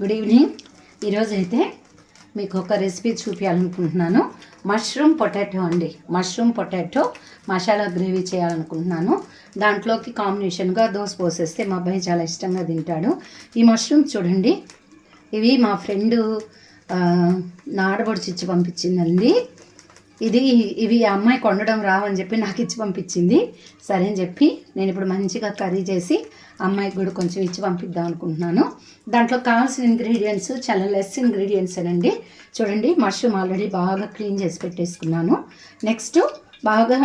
Good evening ఈరోజు అయితే మీకు ఒక రెసిపీ చూపించాలనుకుంటున్నాను మష్రూమ్ పొటాటో అండి. మష్రూమ్ పొటాటో మసాలా గ్రేవీ చేయాలనుకుంటున్నాను. దాంట్లోకి కాంబినేషన్గా దోశ పోసేస్తే మా అబ్బాయి చాలా ఇష్టంగా తింటాడు. ఈ మష్రూమ్ చూడండి. ఇవి మా ఫ్రెండు ఆ, పంపించిందండి. ఇది ఇవి ఆ అమ్మాయి కొండడం రావని చెప్పి నాకు ఇచ్చి పంపించింది. సరే అని చెప్పి నేను ఇప్పుడు మంచిగా కర్రీ చేసి అమ్మాయికి కూడా కొంచెం ఇచ్చి పంపిద్దాం అనుకుంటున్నాను. దాంట్లో కావాల్సిన ఇంగ్రీడియంట్స్ చాలా లెస్ ఇంగ్రీడియంట్స్ అండి చూడండి మష్రూమ్ ఆల్రెడీ బాగా క్లీన్ చేసి పెట్టేసుకున్నాను. నెక్స్ట్ బాగా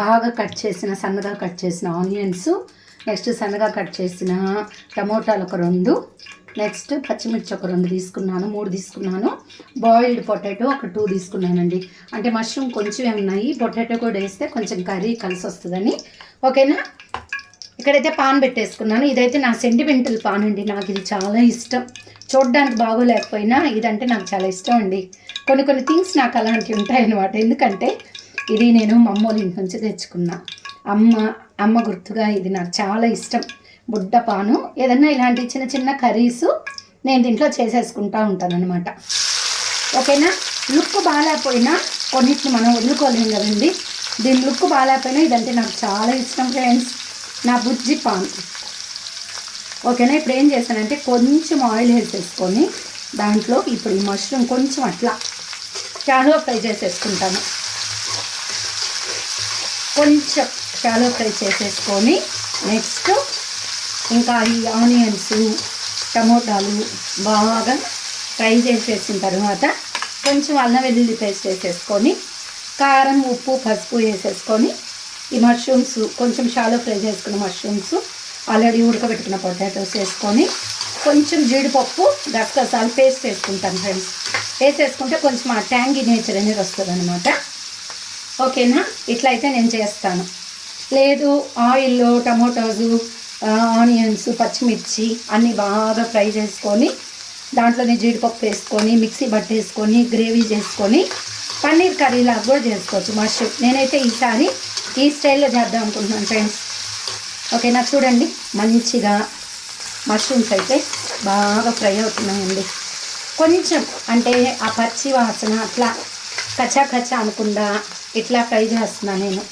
బాగా కట్ చేసిన సన్నగా కట్ చేసిన ఆనియన్స్ నెక్స్ట్ సన్నగా కట్ చేసిన టమోటాలు ఒక రెండు. నెక్స్ట్ పచ్చిమిర్చి ఒక రెండు తీసుకున్నాను మూడు తీసుకున్నాను. బాయిల్డ్ పొటాటో ఒక టూ తీసుకున్నానండి. అంటే మష్రూమ్ కొంచెమే ఉన్నాయి. పొటాటో కూడా వేస్తే కొంచెం కర్రీ కలిసి వస్తుందని. ఓకేనా? ఇక్కడైతే పాన్ పెట్టేసుకున్నాను. ఇదైతే నా సెంటిమెంటల్ పాన్ అండి. నాకు ఇది చాలా ఇష్టం. చూడడానికి బాగోలేకపోయినా ఇదంటే నాకు చాలా ఇష్టం అండి. కొన్ని కొన్ని థింగ్స్ నాకు అలాంటివి ఉంటాయన్నమాట. ఎందుకంటే ఇది నేను మా ఇంటి నుంచి తెచ్చుకున్నా. అమ్మ అమ్మ గుర్తుగా ఇది నాకు చాలా ఇష్టం. బుడ్డపాను. ఏదన్నా ఇలాంటి చిన్న చిన్న కర్రీస్ నేను దీంట్లో చేసేసుకుంటా ఉంటాను అనమాట ఓకేనా? లుక్ బాగాలేకపోయినా కొన్నిటిని మనం వదులుకోలేం కదండి. దీని లుక్ బాగాలేకపోయినా ఇదంటే నాకు చాలా ఇష్టం ఫ్రెండ్స్. నా బుజ్జి పాన్. ఓకేనా? ఇప్పుడు ఏం చేశానంటే కొంచెం ఆయిల్ వేసేసుకొని దాంట్లో ఇప్పుడు ఈ మష్రూమ్ కొంచెం అట్లా షాలో ఫ్రై చేసేసుకుంటాను. కొంచెం షాలో ఫ్రై చేసేసుకొని నెక్స్ట్ ఇంకా ఈ ఆనియన్స్ టమోటాలు బాగా ఫ్రై చేసేసిన తర్వాత కొంచెం అల్లం వెల్లుల్లి పేస్ట్ వేసేసుకొని కారం ఉప్పు పసుపు వేసేసుకొని ఈ మష్రూమ్స్ కొంచెం షాలో ఫ్రై చేసుకున్న మష్రూమ్స్ ఆల్రెడీ ఉడకబెట్టుకున్న పొటాటోస్ వేసుకొని కొంచెం జీడిపప్పు గసగసాలు పేస్ట్ వేసుకుంటాను ఫ్రెండ్స్ వేసేసుకుంటే కొంచెం ఆ ట్యాంగీ నేచర్ అనేది వస్తుంది అనమాట ఓకేనా ఇట్లా అయితే నేను చేస్తాను. లేదు ఆయిల్లో టమోటాసు ఆనియన్స్ పచ్చిమిర్చి అన్నీ బాగా ఫ్రై చేసుకొని దాంట్లోనే జీడిపప్పు వేసుకొని మిక్సీ పట్టేసుకొని గ్రేవీ చేసుకొని పన్నీర్ కర్రీలాగా కూడా చేసుకోవచ్చు మష్రూమ్ నేనైతే ఈసారి ఈ స్టైల్లో చేద్దాం అనుకుంటున్నాను ఫ్రెండ్స్. ఓకేనా? చూడండి. మంచిగా మష్రూమ్స్ అయితే బాగా ఫ్రై అవుతున్నాయండి. కొంచెం అంటే ఆ పచ్చి వాసన అట్లా కచ్చా కచ్చా అనుకుండా ఇట్లా ఫ్రై చేస్తున్నాను నేను.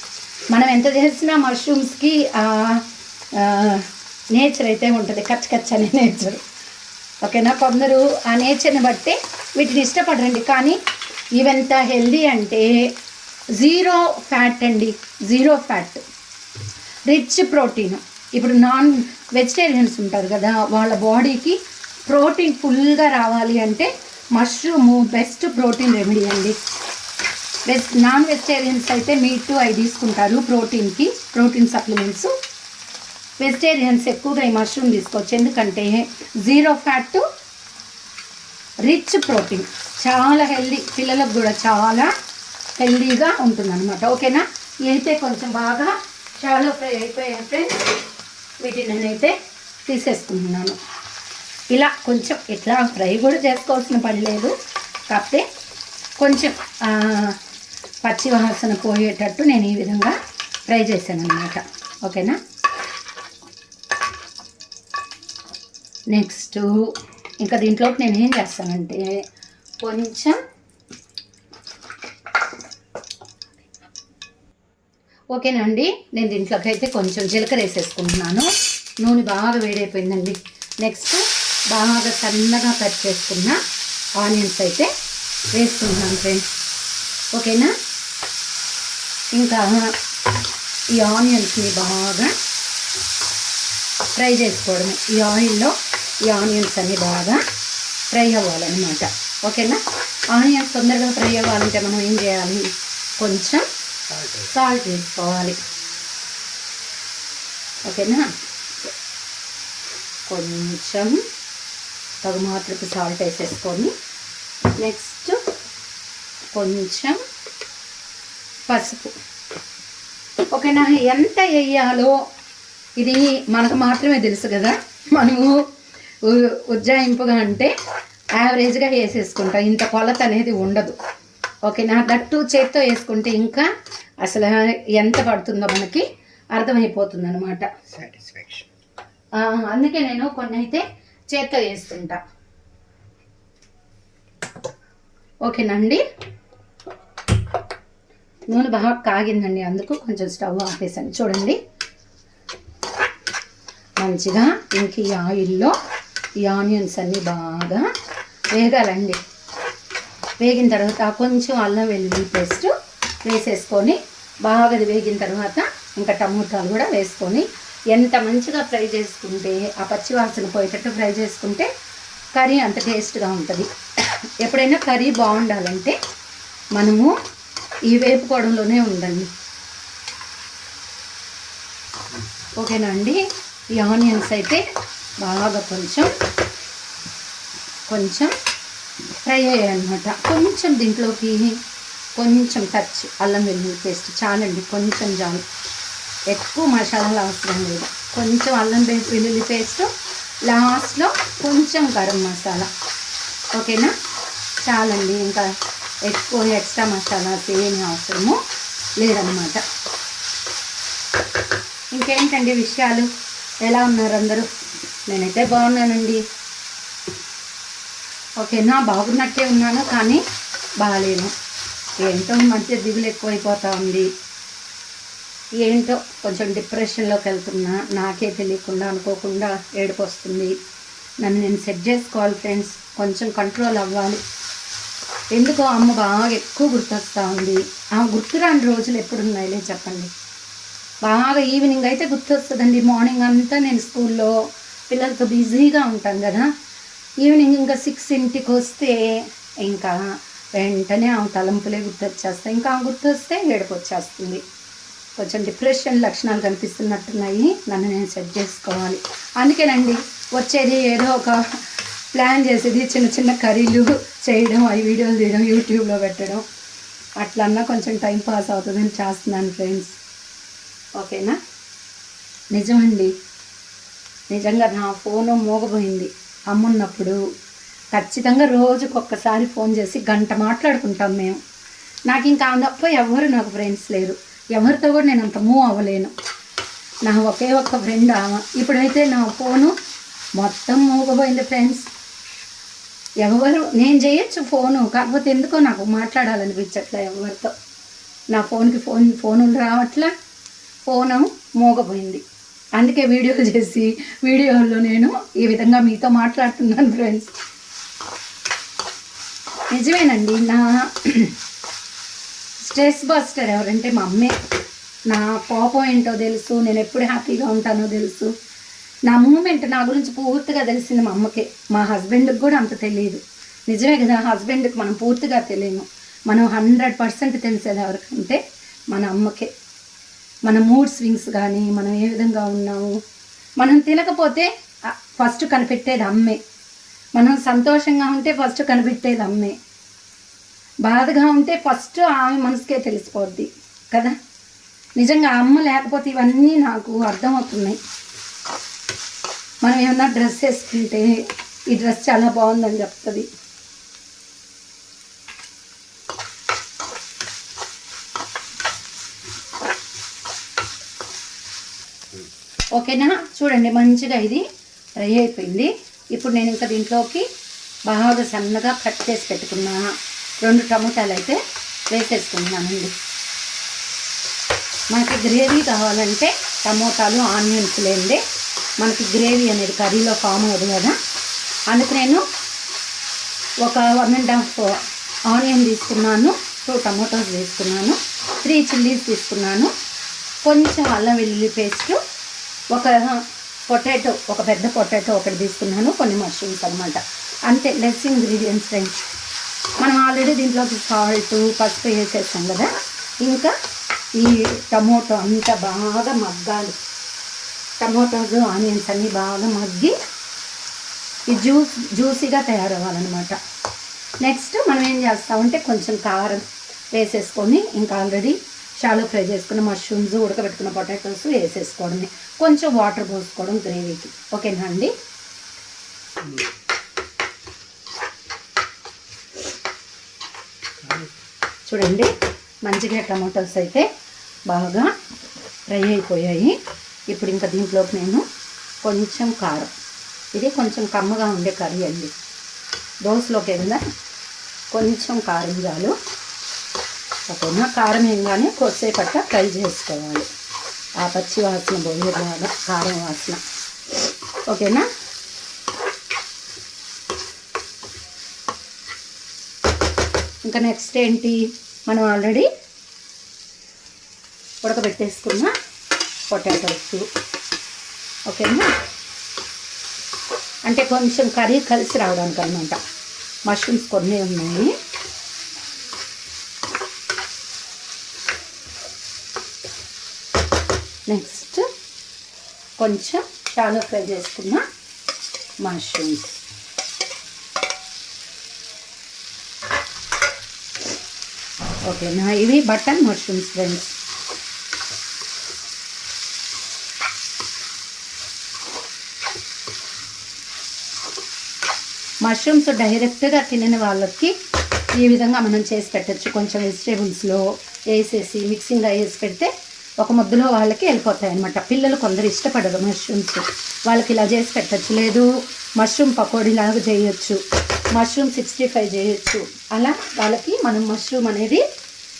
మనం ఎంత చేసినా మష్రూమ్స్కి నేచర్ అయితే ఉంటుంది కచ్చ కచ్చ అనే నేచర్ ఓకేనా కొందరు ఆ నేచర్ని బట్టి వీటిని ఇష్టపడరండి. కానీ ఇవెంత హెల్దీ అంటే జీరో ఫ్యాట్ అండి జీరో ఫ్యాట్ రిచ్ ప్రోటీన్ ఇప్పుడు నాన్ వెజిటేరియన్స్ ఉంటారు కదా వాళ్ళ బాడీకి ప్రోటీన్ ఫుల్గా రావాలి అంటే మష్రూము బెస్ట్ ప్రోటీన్ రెమెడీ అండి. వెజ్ నాన్ వెజిటేరియన్స్ అయితే మీట్ అవి తీసుకుంటారు ప్రోటీన్కి ప్రోటీన్ సప్లిమెంట్స్ వెజిటేరియన్స్ ఎక్కువగా ఈ మష్రూమ్ తీసుకోవచ్చు. ఎందుకంటే జీరో ఫ్యాట్ రిచ్ ప్రోటీన్ చాలా హెల్దీ పిల్లలకు కూడా చాలా హెల్దీగా ఉంటుందన్నమాట. ఓకేనా? అయితే కొంచెం బాగా చాలా ఫ్రై అయిపోయాయి ఫ్రెండ్స్ వీటిని నేనైతే తీసేసుకుంటున్నాను. ఇలా కొంచెం ఇట్లా ఫ్రై కూడా చేసుకోవాల్సిన పని లేదు. కాకపోతే కొంచెం పచ్చివాసన పచ్చి వాసన పోయేటట్టు నేను ఈ విధంగా ఫ్రై చేశాను అనమాట ఓకేనా? నెక్స్ట్ ఇంకా దీంట్లోకి నేను ఏం చేస్తానంటే కొంచెం ఓకేనండి నేను దీంట్లోకి అయితే కొంచెం జీలకర్ర వేసేసుకుంటున్నాను. నూనె బాగా వేడైపోయిందండి. నెక్స్ట్ బాగా సన్నగా కట్ చేసుకున్న ఆనియన్స్ అయితే వేసుకుంటున్నాను ఫ్రెండ్స్ ఓకేనా? ఇంకా ఈ ఆనియన్స్ని బాగా ఫ్రై చేసుకోవడం ఈ ఆయిల్లో ఈ ఆనియన్స్ అన్ని బాగా ఫ్రై అవ్వాలన్నమాట. ఓకేనా? ఆనియన్స్ తొందరగా ఫ్రై అవ్వాలంటే మనం ఏం చేయాలి? కొంచెం సాల్ట్ వేసుకోవాలి. ఓకేనా? కొంచెం తగు మాత్రపు సాల్ట్ వేసేసుకొని నెక్స్ట్ కొంచెం పసుపు. ఓకేనా? ఎంత వేయాలో ఇది మనకు మాత్రమే తెలుసు కదా? మనము ఉజ్జాయింపుగా అంటే యావరేజ్గా వేసేసుకుంటాం. ఇంత కొలత అనేది ఉండదు. ఓకేనా? దట్టు చేత్తో వేసుకుంటే ఇంకా అసలు ఎంత పడుతుందో మనకి అర్థమైపోతుంది అనమాట. అందుకే నేను కొన్ని అయితే చేత్తో వేస్తుంటా ఓకేనండి? నూనె బాగా కాగిందండి అందుకు. కొంచెం స్టవ్ ఆపేసాను చూడండి. మంచిగా ఇంక ఈ ఆయిల్లో ఈ ఆనియన్స్ అన్నీ బాగా వేగాలండి. వేగిన తర్వాత కొంచెం అల్లం వెల్లుల్లి పేస్ట్ వేసేసుకొని బాగా అది వేగిన తర్వాత ఇంకా టమోటాలు కూడా వేసుకొని ఎంత మంచిగా ఫ్రై చేసుకుంటే ఆ పచ్చి వాసన పోయేటట్టు ఫ్రై చేసుకుంటే కర్రీ అంత టేస్ట్గా ఉంటుంది. ఎప్పుడైనా కర్రీ బాగుండాలంటే మనము ఈ వేపుకోవడంలోనే ఉండండి ఓకేనా అండి? ఈ ఆనియన్స్ అయితే బాగా కొంచెం కొంచెం ఫ్రై అయ్యాయన్నమాట. కొంచెం దీంట్లోకి కొంచెం టచ్ అల్లం వెల్లుల్లి పేస్ట్ చాలండి కొంచెం చాలు. ఎక్కువ మసాలాలు అవసరం లేదు. కొంచెం అల్లం వెల్లుల్లి పేస్ట్ లాస్ట్లో కొంచెం గరం మసాలా. ఓకేనా? చాలండి ఇంకా ఎక్కువ ఎక్స్ట్రా మసాలాస్ ఏమి అవసరము లేదన్నమాట. ఇంకేంటండి విషయాలు? ఎలా ఉన్నారు అందరూ? నేనైతే బాగున్నానండి. ఓకేనా బాగున్నట్టే ఉన్నాను కానీ బాగాలేను. ఏంటో మధ్య దిగులు ఎక్కువైపోతా ఉంది. ఏంటో కొంచెం డిప్రెషన్లోకి వెళ్తున్నా. నాకే తెలియకుండా అనుకోకుండా ఏడుపు వస్తుంది నన్ను నేను సెట్ చేసుకోవాలి ఫ్రెండ్స్. కొంచెం కంట్రోల్ అవ్వాలి. ఎందుకో అమ్మ బాగా ఎక్కువ గుర్తొస్తూ ఉంది. ఆ గుర్తురాని రోజులు ఎప్పుడున్నాయిలే చెప్పండి. బాగా ఈవినింగ్ అయితే గుర్తొస్తుందండి. మార్నింగ్ అంతా నేను స్కూల్లో పిల్లలతో బిజీగా ఉంటాం కదా. ఈవినింగ్ ఇంకా సిక్స్ ఇంటికి వస్తే ఇంకా వెంటనే ఆ తలంపులే గుర్తొచ్చేస్తాయి. ఇంకా ఆ గుర్తొస్తే ఏడుపు వచ్చేస్తుంది కొంచెం డిప్రెషన్ లక్షణాలు కనిపిస్తున్నట్టున్నాయి. నన్ను నేను సెట్ చేసుకోవాలి. అందుకేనండి వచ్చేది ఏదో ఒక ప్లాన్ చేసేది చిన్న చిన్న కర్రీలు చేయడం అవి వీడియోలు తీయడం యూట్యూబ్లో పెట్టడం. అట్లన్నా కొంచెం టైం పాస్ అవుతుందని చేస్తున్నాను ఫ్రెండ్స్. ఓకేనా? నిజమండి. నిజంగా నా ఫోను మోగబోయింది. అమ్మున్నప్పుడు ఖచ్చితంగా రోజుకు ఒక్కసారి ఫోన్ చేసి గంట మాట్లాడుకుంటాం మేము. నాకు ఇంకా తప్ప ఎవరు నాకు ఫ్రెండ్స్ లేరు. ఎవరితో కూడా నేను అంత మూవ్ అవ్వలేను. నా ఒకే ఒక్క ఫ్రెండ్ ఆమె. ఇప్పుడైతే నా ఫోను మొత్తం మూగపోయింది ఫ్రెండ్స్ ఎవరు నేను చేయొచ్చు ఫోను కాకపోతే ఎందుకో నాకు మాట్లాడాలనిపించట్లే ఎవరితో. నా ఫోన్కి ఫోన్ ఫోను రావట్లా ఫోను మోగపోయింది అందుకే వీడియో చేసి వీడియోలో నేను ఈ విధంగా మీతో మాట్లాడుతున్నాను ఫ్రెండ్స్ నిజమేనండి నా స్ట్రెస్ బస్టర్ ఎవరంటే మా అమ్మే. నా కోపం ఏంటో తెలుసు నేను ఎప్పుడు హ్యాపీగా ఉంటానో తెలుసు. నా మూమెంట్ నా గురించి పూర్తిగా తెలిసింది మా అమ్మకే. మా హస్బెండ్కి కూడా అంత తెలియదు. నిజమే కదా హస్బెండ్కి మనం పూర్తిగా తెలియము. మనం హండ్రెడ్ పర్సెంట్ తెలిసేది ఎవరికంటే మన అమ్మకే. మన మూడ్ స్వింగ్స్ కానీ మనం ఏ విధంగా ఉన్నాము మనం తినకపోతే ఫస్ట్ కనిపెట్టేది అమ్మే. మనం సంతోషంగా ఉంటే ఫస్ట్ కనిపెట్టేది అమ్మే. బాధగా ఉంటే ఫస్ట్ ఆమె మనసుకే తెలిసిపోద్ది కదా? నిజంగా అమ్మ లేకపోతే ఇవన్నీ నాకు అర్థమవుతున్నాయి. మనం ఏమన్నా డ్రెస్ వేసుకుంటే ఈ డ్రెస్ చాలా బాగుందని చెప్తుంది. ఓకేనా? చూడండి మంచిగా ఇది ఫ్రై అయిపోయింది. ఇప్పుడు నేను ఇంకా దీంట్లోకి బాగా సన్నగా కట్ చేసి పెట్టుకున్న రెండు టమోటాలు అయితే వేసేసుకుంటున్నానండి. మనకి గ్రేవీ కావాలంటే టమోటాలు ఆనియన్స్ లేండి. మనకి గ్రేవీ అనేది కర్రీలో ఫామ్ అవ్వదు కదా. అందుకు నేను ఒక వన్ అండ్ హాఫ్ ఆనియన్ తీసుకున్నాను టూ టమోటాస్ తీసుకున్నాను త్రీ చిల్లీస్ తీసుకున్నాను. కొంచెం అల్లం వెల్లుల్లి పేస్టు ఒక పొటాటో ఒక పెద్ద పొటాటో ఒకటి తీసుకున్నాను కొన్ని మష్రూమ్స్ అనమాట అంతే లెస్ ఇంగ్రీడియంట్స్ ఫ్రెండ్స్ మనం ఆల్రెడీ దీంట్లోకి సాల్ట్ పసుపు వేసేసాం కదా. ఇంకా ఈ టమోటో అంతా బాగా మగ్గాలి. టమోటోస్ ఆనియన్స్ అన్నీ బాగా మగ్గి ఈ జ్యూస్ జ్యూసీగా తయారవ్వాలన్నమాట. నెక్స్ట్ మనం ఏం చేస్తామంటే కొంచెం కారం వేసేసుకొని ఇంకా ఆల్రెడీ షాలో ఫ్రై చేసుకున్న మష్రూమ్స్ ఉడకబెట్టుకున్న పొటాటోస్ వేసేసుకోవడమే. కొంచెం వాటర్ పోసుకోవడం గ్రేవీకి. ఓకేనా అండి? చూడండి మంచిగా టమాటోస్ అయితే బాగా ఫ్రై అయిపోయాయి. ఇప్పుడు ఇంకా దీంట్లోకి నేను కొంచెం కారం. ఇది కొంచెం కమ్మగా ఉండే కర్రీ అండి. దోశలోకి ఏదైనా కొంచెం కారం చాలు. ఓకేనా కారం ఏంగానే కొద్దిసేపట్ట ఫ్రై చేసుకోవాలి. ఆ పచ్చి వాసన పోయేలాగా కారం వాసన. ఓకేనా? ఇంకా నెక్స్ట్ ఏంటి? మనం ఆల్రెడీ ఉడకబెట్టేసుకున్న పొటాటోస్ ఓకేనా? అంటే కొంచెం కర్రీ కలిసి రావడానికి అనమాట మష్రూమ్స్ కొన్ని ఉన్నాయి. నెక్స్ట్ కొంచెం షాలో ఫ్రై చేసుకున్న మష్రూమ్స్ ఓకేనా? ఇవి బటన్ మష్రూమ్స్ ఫ్రెండ్స్ మష్రూమ్స్ డైరెక్ట్గా తినని వాళ్ళకి ఈ విధంగా మనం చేసి పెట్టచ్చు. కొంచెం వెజిటేబుల్స్లో వేసేసి మిక్సింగ్గా వేసి పెడితే ఒక ముద్దలో వాళ్ళకి వెళ్ళిపోతాయి అనమాట పిల్లలు కొందరు ఇష్టపడరు మష్రూమ్స్ వాళ్ళకి ఇలా చేసి పెట్టచ్చు. లేదు మష్రూమ్ పకోడీ లాగా చేయొచ్చు. మష్రూమ్ సిక్స్టీ ఫైవ్ చేయొచ్చు. అలా వాళ్ళకి మనం మష్రూమ్ అనేది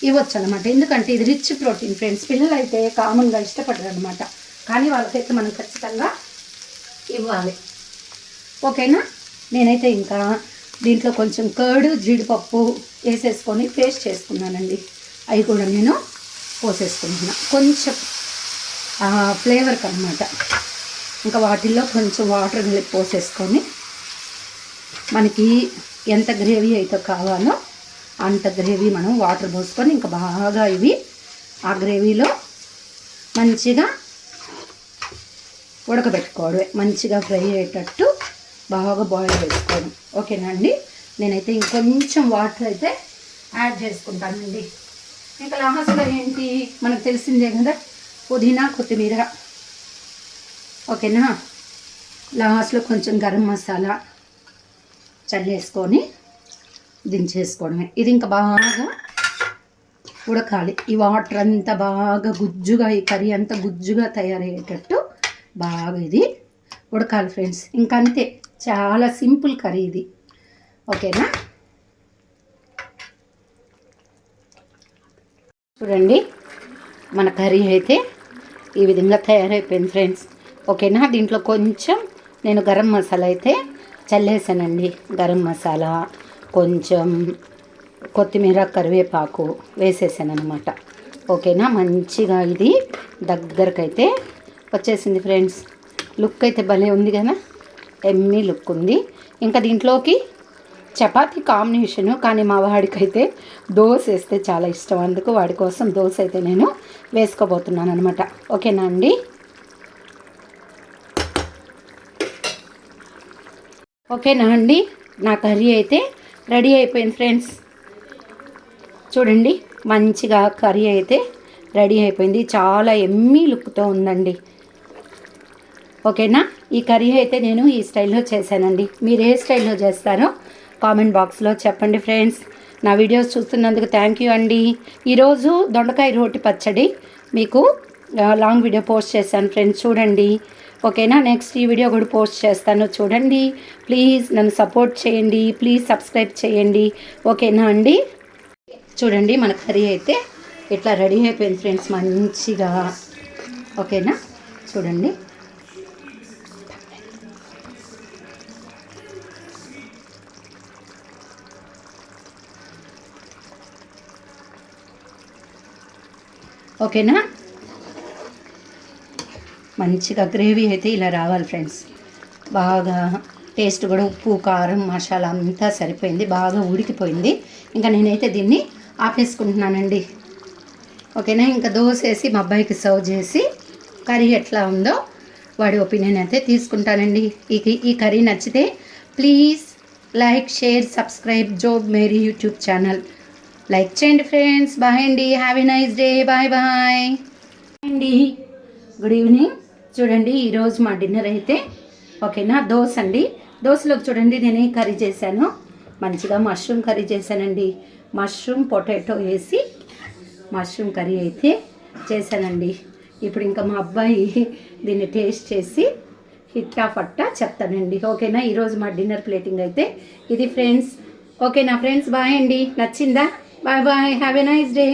ఇవ్వచ్చు అనమాట ఎందుకంటే ఇది రిచ్ ప్రోటీన్ ఫ్రెండ్స్ పిల్లలు అయితే కామన్గా ఇష్టపడరు అనమాట కానీ వాళ్ళకైతే మనం ఖచ్చితంగా ఇవ్వాలి. ఓకేనా? నేనైతే ఇంకా దీంట్లో కొంచెం కర్డ్ జీడిపప్పు వేసేసుకొని పేస్ట్ చేసుకున్నానండి. అవి కూడా నేను పోసేసుకుంటున్నా. కొంచెం ఫ్లేవర్కి అనమాట ఇంకా వాటిల్లో కొంచెం వాటర్ కలిపి పోసేసుకొని మనకి ఎంత గ్రేవీ అయితే కావాలో అంత గ్రేవీ మనం వాటర్ పోసుకొని ఇంకా బాగా ఇవి ఆ గ్రేవీలో మంచిగా ఉడకబెట్టుకోవడమే మంచిగా ఫ్రై అయ్యేటట్టు బాగా బాయిల్ చేసుకోవడం ఓకేనా అండి? నేనైతే ఇంకొంచెం వాటర్ అయితే యాడ్ చేసుకుంటానండి. ఇంకా లాస్ట్లో ఏంటి? మనకు తెలిసిందే కదా? పుదీనా కొత్తిమీర. ఓకేనా? లాస్ట్లో కొంచెం గరం మసాలా చల్లేసుకొని దించేసుకోవడమే. ఇది ఇంకా బాగా ఉడకాలి. ఈ వాటర్ అంతా బాగా గుజ్జుగా ఈ కర్రీ అంతా గుజ్జుగా తయారయ్యేటట్టు బాగా ఇది ఉడకాలి ఫ్రెండ్స్. ఇంకంతే. చాలా సింపుల్ కర్రీ ఇది. ఓకేనా? చూడండి. మన కర్రీ అయితే ఈ విధంగా తయారైపోయింది ఫ్రెండ్స్. ఓకేనా? దీంట్లో కొంచెం నేను గరం మసాలా అయితే చల్లేసానండి. గరం మసాలా కొంచెం కొత్తిమీర కరివేపాకు వేసేసాను అనమాట ఓకేనా? మంచిగా ఇది దగ్గరకైతే వచ్చేసింది ఫ్రెండ్స్. లుక్ అయితే భలే ఉంది కదా? ఎమ్మీ లుక్ ఉంది. ఇంకా దీంట్లోకి చపాతీ కాంబినేషను కానీ మా వాడికైతే దోశ వేస్తే చాలా ఇష్టం. అందుకు వాడి కోసం దోశ అయితే నేను వేసుకోబోతున్నాను అనమాట ఓకేనా అండి? ఓకేనా అండి? నా కర్రీ అయితే రెడీ అయిపోయింది ఫ్రెండ్స్. చూడండి మంచిగా కర్రీ అయితే రెడీ అయిపోయింది. చాలా ఎమ్మీ లుక్తో ఉందండి. ఓకేనా? ఈ కర్రీ అయితే నేను ఈ స్టైల్లో చేశానండి. మీరు ఏ స్టైల్లో చేస్తారో కామెంట్ బాక్స్లో చెప్పండి ఫ్రెండ్స్. నా వీడియోస్ చూస్తున్నందుకు థ్యాంక్ యూ అండి. ఈరోజు దొండకాయ రోటి పచ్చడి మీకు లాంగ్ వీడియో పోస్ట్ చేశాను ఫ్రెండ్స్. చూడండి. ఓకేనా? నెక్స్ట్ ఈ వీడియో కూడా పోస్ట్ చేస్తాను. చూడండి. ప్లీజ్ నన్ను సపోర్ట్ చేయండి. ప్లీజ్ సబ్స్క్రైబ్ చేయండి. ఓకేనా అండి? చూడండి మన కర్రీ అయితే ఇట్లా రెడీ అయిపోయింది ఫ్రెండ్స్ మంచిగా. ఓకేనా? చూడండి. ఓకేనా? మంచిగా గ్రేవీ అయితే ఇలా రావాలి ఫ్రెండ్స్. బాగా టేస్ట్ కూడా ఉప్పు కారం మసాలా అంతా సరిపోయింది. బాగా ఉడికిపోయింది. ఇంకా నేనైతే దీన్ని ఆపేసుకుంటున్నానండి. ఓకేనా? ఇంకా దోశ వేసి మా అబ్బాయికి సర్వ్ చేసి కర్రీ ఎట్లా ఉందో వాడి ఒపీనియన్ అయితే తీసుకుంటానండి. ఈ ఈ కర్రీ నచ్చితే ప్లీజ్ లైక్ షేర్ సబ్స్క్రైబ్ జోబ్ మేరీ యూట్యూబ్ ఛానల్. లైక్ చేయండి ఫ్రెండ్స్. బాయ్ అండి. Have a nice day bye bye అండి. గుడ్ ఈవినింగ్ చూడండి ఈరోజు మా డిన్నర్ అయితే ఓకేనా దోశ అండి. దోశలోకి చూడండి నేనే కర్రీ చేశాను. మంచిగా మష్రూమ్ కర్రీ చేశానండి. మష్రూమ్ పొటాటో వేసి మష్రూమ్ కర్రీ అయితే చేశానండి. ఇప్పుడు ఇంకా మా అబ్బాయి దీన్ని టేస్ట్ చేసి హిట్టా ఫట్టా చెప్తానండి. ఓకేనా ఈరోజు మా డిన్నర్ ప్లేటింగ్ అయితే ఇది ఫ్రెండ్స్ ఓకేనా ఫ్రెండ్స్ బాయ్ అండి. నచ్చిందా? Bye bye have a nice day